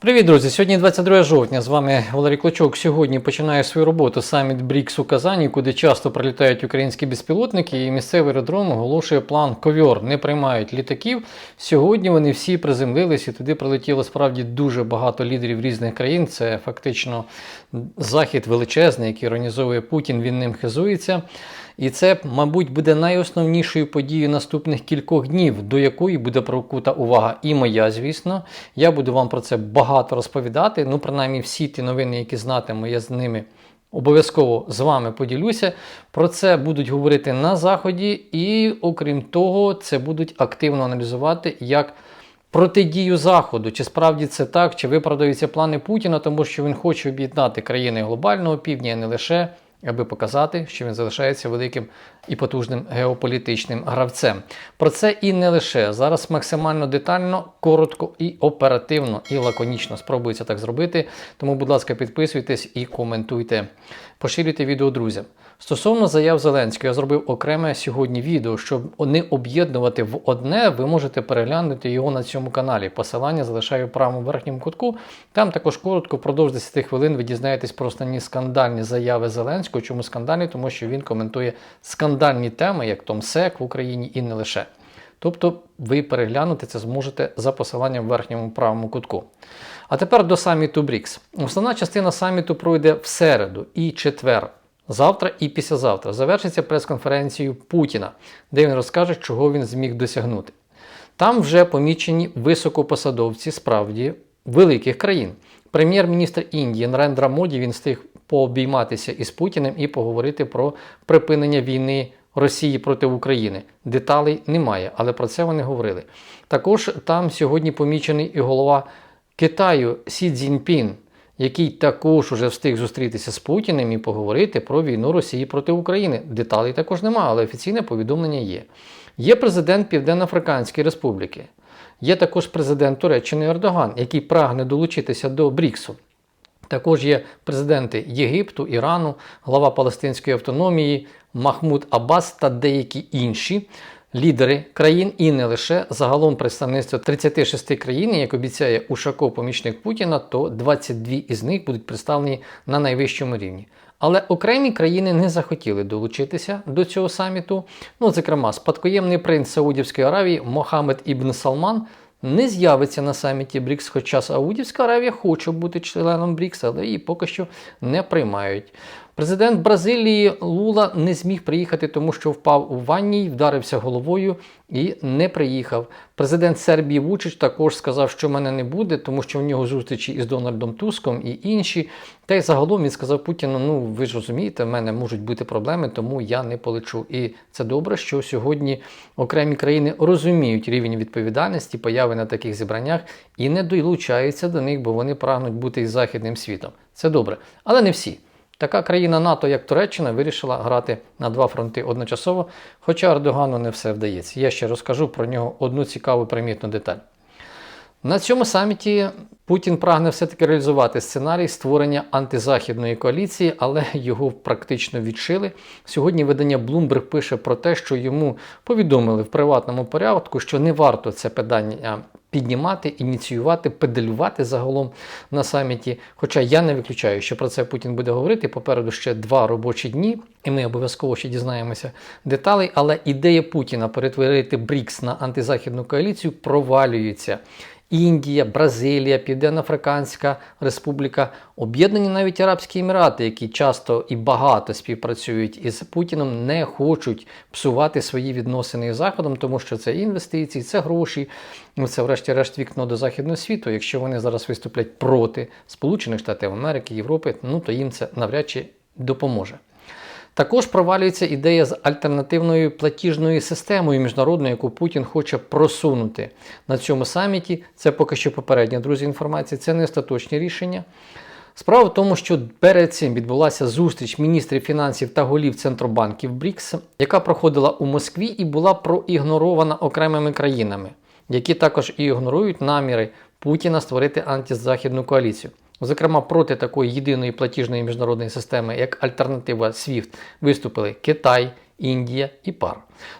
Привіт, друзі! Сьогодні 22 жовтня. З вами Валерій Клочок. Сьогодні починає свою роботу саміт БРІКС у Казані, куди часто прилітають українські безпілотники, і місцевий аеродром оголошує план ковьор. Не приймають літаків. Сьогодні вони всі приземлились і туди прилетіло справді дуже багато лідерів різних країн. Це фактично захід величезний, який організовує Путін. Він ним хизується. І це, мабуть, буде найосновнішою подією наступних кількох днів, до якої буде прикута увага і моя, звісно. Я буду вам про це багато розповідати. Ну, принаймні, всі ті новини, які знатиму, я з ними обов'язково з вами поділюся. Про це будуть говорити на Заході, і окрім того, це будуть активно аналізувати як. Протидію Заходу, чи справді це так, чи виправдаються плани Путіна, тому що він хоче об'єднати країни глобального півдня, а не лише аби показати, що він залишається великим і потужним геополітичним гравцем. Про це і не лише зараз максимально детально, коротко і оперативно, і лаконічно спробується так зробити. Тому, будь ласка, підписуйтесь і коментуйте. Поширюйте відео друзям. Стосовно заяв Зеленського, я зробив окреме сьогодні відео, щоб не об'єднувати в одне, ви можете переглянути його на цьому каналі. Посилання залишаю в правому верхньому кутку. Там також коротко, впродовж 10 хвилин ви дізнаєтесь про останні скандальні заяви Зеленського. Чому скандальні? Тому що він коментує скандальні теми, як Том Сек в Україні і не лише. Тобто ви переглянути це зможете за посиланням в верхньому правому кутку. А тепер до саміту БРІКС. Основна частина саміту пройде в середу і четвер. Завтра і післязавтра завершиться прес-конференцією Путіна, де він розкаже, чого він зміг досягнути. Там вже помічені високопосадовці справді великих країн. Прем'єр-міністр Індії Нарендра Моді він встиг пообійматися із Путіним і поговорити про припинення війни Росії проти України. Деталей немає, але про це вони говорили. Також там сьогодні помічений і голова Китаю Сі Цзіньпін, який також уже встиг зустрітися з Путіним і поговорити про війну Росії проти України. Деталей також немає, але офіційне повідомлення є. Є президент Південно-Африканської Республіки. Є також президент Туреччини Ердоган, який прагне долучитися до Бріксу. Також є президенти Єгипту, Ірану, глава Палестинської автономії, Махмуд Аббас та деякі інші лідери країн і не лише загалом представництво 36 країн, як обіцяє Ушаков, помічник Путіна, то 22 із них будуть представлені на найвищому рівні. Але окремі країни не захотіли долучитися до цього саміту. Ну, зокрема, спадкоємний принц Саудівської Аравії Мохаммед Ібн Салман не з'явиться на саміті БРІКС, хоча Саудівська Аравія хоче бути членом БРІКС, але її поки що не приймають. Президент Бразилії Лула не зміг приїхати, тому що впав у ванні, вдарився головою і не приїхав. Президент Сербії Вучич також сказав, що мене не буде, тому що в нього зустрічі із Дональдом Туском і інші. Та й загалом він сказав Путіну: ну ви ж розумієте, в мене можуть бути проблеми, тому я не полечу. І це добре, що сьогодні окремі країни розуміють рівень відповідальності, появи на таких зібраннях і не долучаються до них, бо вони прагнуть бути із західним світом. Це добре, але не всі. Така країна НАТО, як Туреччина, вирішила грати на два фронти одночасово, хоча Ердогану не все вдається. Я ще розкажу про нього одну цікаву примітну деталь. На цьому саміті Путін прагне все-таки реалізувати сценарій створення антизахідної коаліції, але його практично відшили. Сьогодні видання Bloomberg пише про те, що йому повідомили в приватному порядку, що не варто це питання піднімати, ініціювати, педалювати загалом на саміті. Хоча я не виключаю, що про це Путін буде говорити. Попереду ще два робочі дні, і ми обов'язково ще дізнаємося деталей. Але ідея Путіна перетворити БРІКС на антизахідну коаліцію провалюється. Індія, Бразилія, Південно-Африканська Республіка, об'єднані навіть Арабські Емірати, які часто і багато співпрацюють із Путіном, не хочуть псувати свої відносини із Заходом, тому що це інвестиції, це гроші, це, врешті-решт, вікно до західного світу. Якщо вони зараз виступлять проти Сполучених Штатів Америки, Європи, ну то їм це навряд чи допоможе. Також провалюється ідея з альтернативною платіжною системою міжнародною, яку Путін хоче просунути на цьому саміті. Це поки що попередня друзі інформація, це не остаточні рішення. Справа в тому, що перед цим відбулася зустріч міністрів фінансів та голів центробанків БРІКС, яка проходила у Москві і була проігнорована окремими країнами, які також і ігнорують наміри Путіна створити антизахідну коаліцію. Зокрема, проти такої єдиної платіжної міжнародної системи, як альтернатива SWIFT, виступили Китай, Індія і ПАР.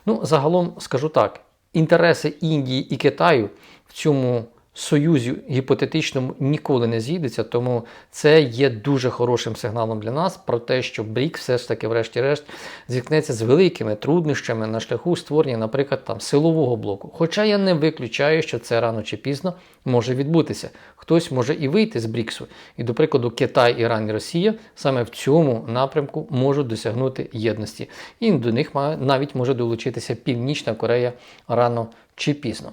Ну, загалом скажу так: інтереси Індії і Китаю в цьому союзі гіпотетичному ніколи не зійдеться, тому це є дуже хорошим сигналом для нас про те, що БРІК все ж таки, врешті-решт, зіткнеться з великими труднощами на шляху створення, наприклад, там силового блоку. Хоча я не виключаю, що це рано чи пізно може відбутися. Хтось може і вийти з БРІКСу. І, до прикладу, Китай, Іран і Росія саме в цьому напрямку можуть досягнути єдності. І до них навіть може долучитися Північна Корея рано чи пізно.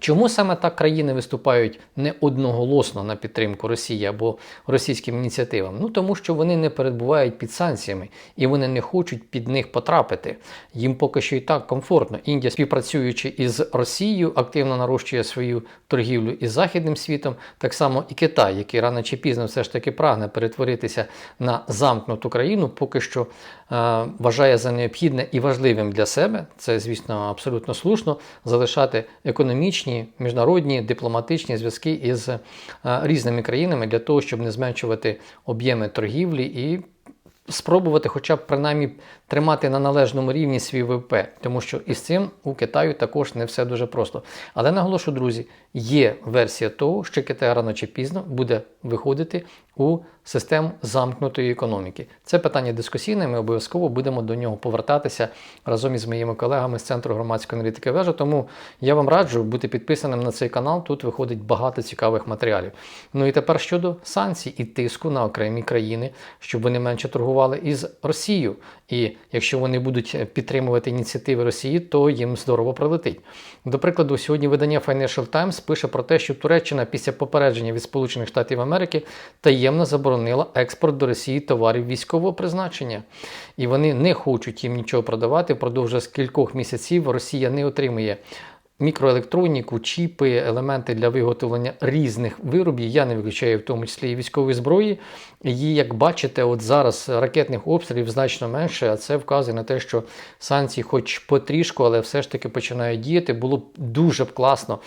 Чому саме так країни виступають не одноголосно на підтримку Росії або російським ініціативам? Ну тому що вони не перебувають під санкціями і вони не хочуть під них потрапити. Їм поки що і так комфортно. Індія, співпрацюючи із Росією, активно нарощує свою торгівлю із західним світом. Так само і Китай, який рано чи пізно все ж таки прагне перетворитися на замкнуту країну, поки що е вважає за необхідне і важливим для себе. Це, звісно, абсолютно слушно залишати економічні економічні, міжнародні, дипломатичні зв'язки із е, різними країнами для того, щоб не зменшувати об'єми торгівлі і спробувати, хоча б принаймні тримати на належному рівні свій ВВП, тому що із цим у Китаю також не все дуже просто. Але наголошу, друзі, є версія того, що Китай рано чи пізно буде виходити у систему замкнутої економіки. Це питання дискусійне. Ми обов'язково будемо до нього повертатися разом із моїми колегами з Центру громадської аналітики вежа. Тому я вам раджу бути підписаним на цей канал. Тут виходить багато цікавих матеріалів. Ну і тепер щодо санкцій і тиску на окремі країни, щоб вони менше торгували із Росією. І якщо вони будуть підтримувати ініціативи Росії, то їм здорово прилетить. До прикладу, сьогодні видання Financial Times пише про те, що Туреччина після попередження від Сполучених Штатів Америки таємно заборонила експорт до Росії товарів військового призначення. І вони не хочуть їм нічого продавати. Впродовж кількох місяців Росія не отримує мікроелектроніку, чіпи, елементи для виготовлення різних виробів. Я не виключаю в тому числі і військової зброї. І як бачите, от зараз ракетних обстрілів значно менше, а це вказує на те, що санкції, хоч потрішку, але все ж таки починають діяти. Було б дуже б класно.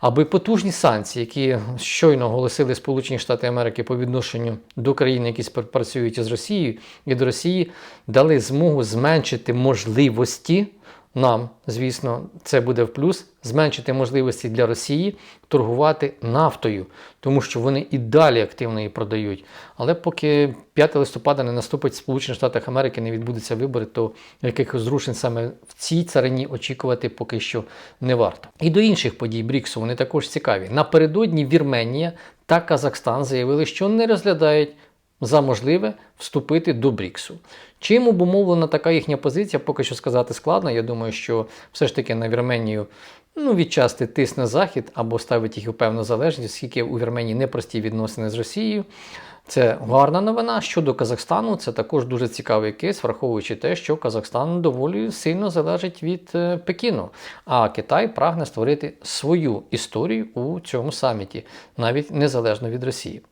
Аби потужні санкції, які щойно оголосили Сполучені Штати Америки по відношенню до країн, які співпрацюють із Росією, і до Росії, дали змогу зменшити можливості нам, звісно, це буде в плюс зменшити можливості для Росії торгувати нафтою, тому що вони і далі активно її продають. Але поки 5 листопада не наступить Сполучених Штатах Америки, не відбудуться вибори, то якихось зрушень саме в цій царині очікувати поки що не варто. І до інших подій Бріксу вони також цікаві. Напередодні Вірменія та Казахстан заявили, що не розглядають за можливе вступити до Бріксу. Чим обумовлена така їхня позиція, поки що сказати складно. Я думаю, що все ж таки на Вірменію ну, відчасти тисне Захід або ставить їх у певну залежність, оскільки у Вірменії непрості відносини з Росією. Це гарна новина. Щодо Казахстану, це також дуже цікавий кейс, враховуючи те, що Казахстан доволі сильно залежить від е, Пекіну. А Китай прагне створити свою історію у цьому саміті, навіть незалежно від Росії.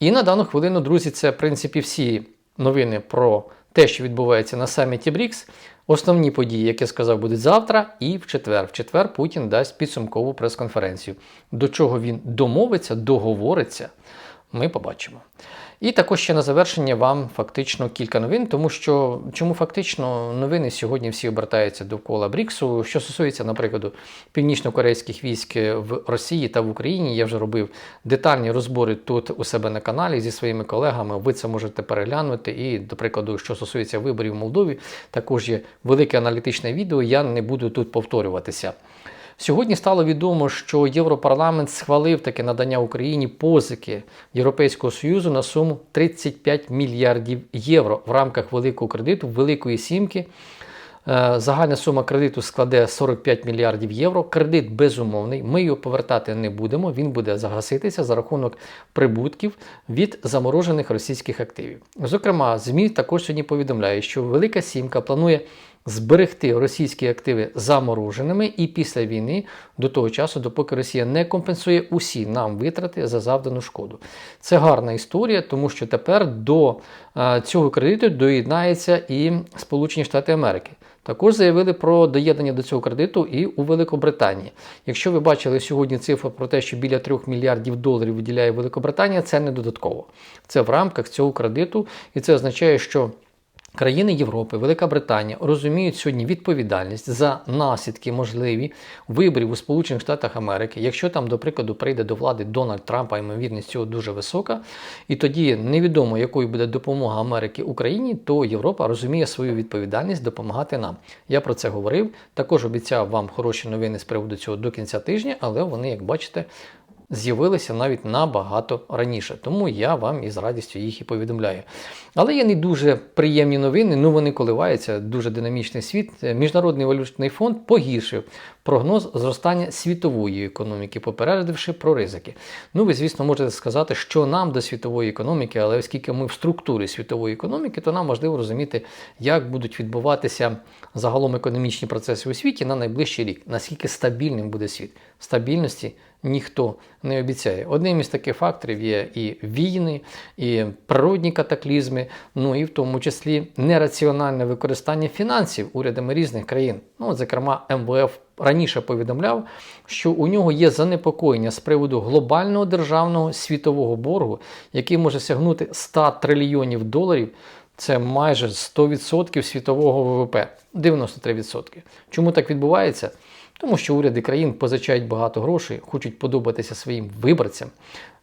І на дану хвилину, друзі, це в принципі всі новини про те, що відбувається на саміті БРІКС. Основні події, як я сказав, будуть завтра і в четвер. В четвер Путін дасть підсумкову прес-конференцію. До чого він домовиться, договориться, ми побачимо. І також ще на завершення вам фактично кілька новин, тому що чому фактично новини сьогодні всі обертаються довкола Бріксу. Що стосується, наприклад, північно-корейських військ в Росії та в Україні, я вже робив детальні розбори тут у себе на каналі зі своїми колегами. Ви це можете переглянути. І, до прикладу, що стосується виборів в Молдові, також є велике аналітичне відео. Я не буду тут повторюватися. Сьогодні стало відомо, що Європарламент схвалив таке надання Україні позики Європейського Союзу на суму 35 мільярдів євро в рамках великого кредиту, Великої Сімки. Е, загальна сума кредиту складе 45 мільярдів євро. Кредит безумовний. Ми його повертати не будемо. Він буде загаситися за рахунок прибутків від заморожених російських активів. Зокрема, ЗМІ також сьогодні повідомляє, що Велика Сімка планує зберегти російські активи замороженими і після війни до того часу, допоки Росія не компенсує усі нам витрати за завдану шкоду. Це гарна історія, тому що тепер до цього кредиту доєднається і Сполучені Штати Америки. Також заявили про доєднання до цього кредиту і у Великобританії. Якщо ви бачили сьогодні цифру про те, що біля 3 мільярдів доларів виділяє Великобританія, це не додатково. Це в рамках цього кредиту, і це означає, що Країни Європи, Велика Британія розуміють сьогодні відповідальність за наслідки можливі виборів у Сполучених Штатах Америки. Якщо там, до прикладу, прийде до влади Дональд Трамп, а ймовірність цього дуже висока, і тоді невідомо, якою буде допомога Америки Україні, то Європа розуміє свою відповідальність допомагати нам. Я про це говорив. Також обіцяв вам хороші новини з приводу цього до кінця тижня, але вони, як бачите, з'явилися навіть набагато раніше. Тому я вам із радістю їх і повідомляю. Але є не дуже приємні новини, ну вони коливаються, дуже динамічний світ. Міжнародний валютний фонд погіршив прогноз зростання світової економіки, попередивши про ризики. Ну, ви, звісно, можете сказати, що нам до світової економіки, але оскільки ми в структурі світової економіки, то нам важливо розуміти, як будуть відбуватися загалом економічні процеси у світі на найближчий рік, наскільки стабільним буде світ. Стабільності ніхто не обіцяє. Одним із таких факторів є і війни, і природні катаклізми, ну і в тому числі нераціональне використання фінансів урядами різних країн. Ну, зокрема, МВФ раніше повідомляв, що у нього є занепокоєння з приводу глобального державного світового боргу, який може сягнути 100 трильйонів доларів. Це майже 100% світового ВВП, 93%. Чому так відбувається? Тому що уряди країн позичають багато грошей, хочуть подобатися своїм виборцям,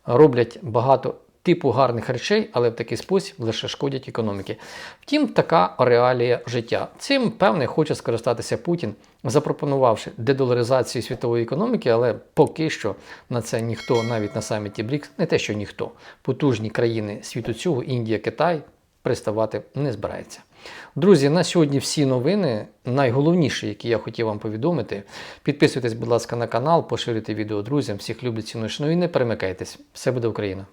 роблять багато типу гарних речей, але в такий спосіб лише шкодять економіки. Втім, така реалія життя. Цим, певне, хоче скористатися Путін, запропонувавши дедоларизацію світової економіки, але поки що на це ніхто, навіть на саміті БРІКС, не те, що ніхто, потужні країни світу цього, Індія, Китай, приставати не збирається. Друзі, на сьогодні всі новини, найголовніші, які я хотів вам повідомити. Підписуйтесь, будь ласка, на канал, поширюйте відео друзям. Всіх люблю ціную і не перемикайтесь. Все буде Україна!